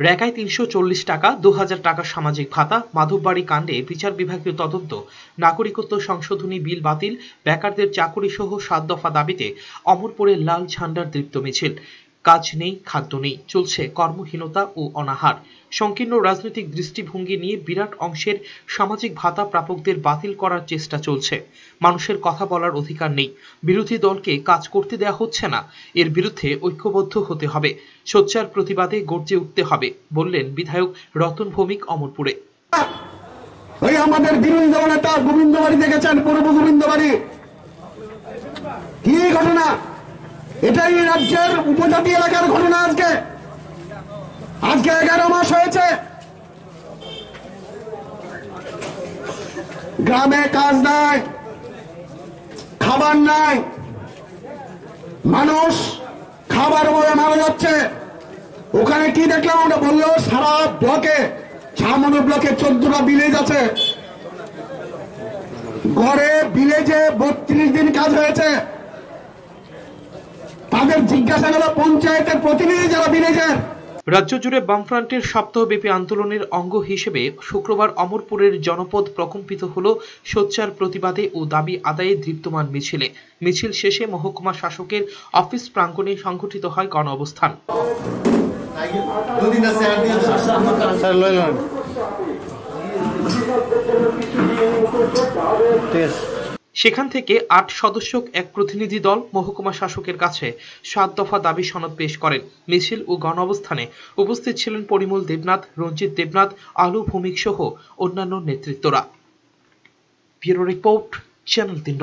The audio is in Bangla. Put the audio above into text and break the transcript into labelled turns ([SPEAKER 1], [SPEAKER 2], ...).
[SPEAKER 1] রেকায় তিনশো চল্লিশ টাকা দু হাজার টাকা সামাজিক ভাতা, মাধববাড়ি কাণ্ডে বিচার বিভাগীয় তদন্ত, নাগরিকত্ব সংশোধনী বিল বাতিল, বেকারদের চাকরি সহ সাত দফা দাবিতে অমরপুরে লাল ঝান্ডার দীপ্ত মিছিল। কাজ নেই, খাদ্য নেই, চলছে কর্মহীনতা ও অনাহার। সংকীর্ণ রাজনৈতিক দৃষ্টিভঙ্গি নিয়ে বিরাট অংশের সামাজিক ভাতা প্রাপকদের বাতিল করার চেষ্টা চলছে। মানুষের কথা বলার অধিকার নেই। বিরোধী দলকে কাজ করতে দেয়া হচ্ছে না। এর বিরুদ্ধে ঐক্যবদ্ধ হতে হবে। সোচ্চার প্রতিবাদে গর্জে উঠতে হবে, বললেন বিধায়ক রতন ভৌমিক অমরপুরে।
[SPEAKER 2] আমাদের বিরোধী দল নেতা গোবিন্দ বাড়ি দেখেছেন, পূর্ব গোবিন্দ বাড়ি কি ঘটনা? এটাই রাজ্যের উপজাতি এলাকার ঘটনা আজকে। আজকে এগারো মাস হয়েছে। গ্রামে কাজ নাই, খাবার নাই। মানুষ খাবার বলে মারা যাচ্ছে। ওখানে কি দেখলাম ওটা বলল, সারা ব্লকে ছামনো ব্লকে চোদ্দটা ভিলেজ আছে। গড়ে ভিলেজে বত্রিশ দিন কাজ হয়েছে। তাদের জিজ্ঞাসা গেল পঞ্চায়েতের প্রতিনিধি যারা ভিলেজের
[SPEAKER 1] রাজ্য জুড়ে বামফ্রন্টের সপ্তাহব্যাপী আন্দোলনের অঙ্গ হিসেবে শুক্রবার অমরপুরের জনপদ প্রকম্পিত হল সোচ্চার প্রতিবাদে ও দাবি আদায়ে দীপ্তমান মিছিলে। মিছিল শেষে মহকুমা শাসকের অফিস প্রাঙ্গণে সংঘটিত হয় গণ অবস্থান
[SPEAKER 3] ঠিক আছে।
[SPEAKER 1] সেখান থেকে আট সদস্যক এক প্রতিনিধি দল মহকুমা শাসকের কাছে সাত দফা দাবি সনদ পেশ করেন। মিছিল ও গণ অবস্থানে উপস্থিত ছিলেন পরিমল দেবনাথ, রঞ্জিত দেবনাথ, আলু ভৌমিক সহ অন্যান্য নেতৃত্বরা। ব্যুরো রিপোর্ট, চ্যানেল তিন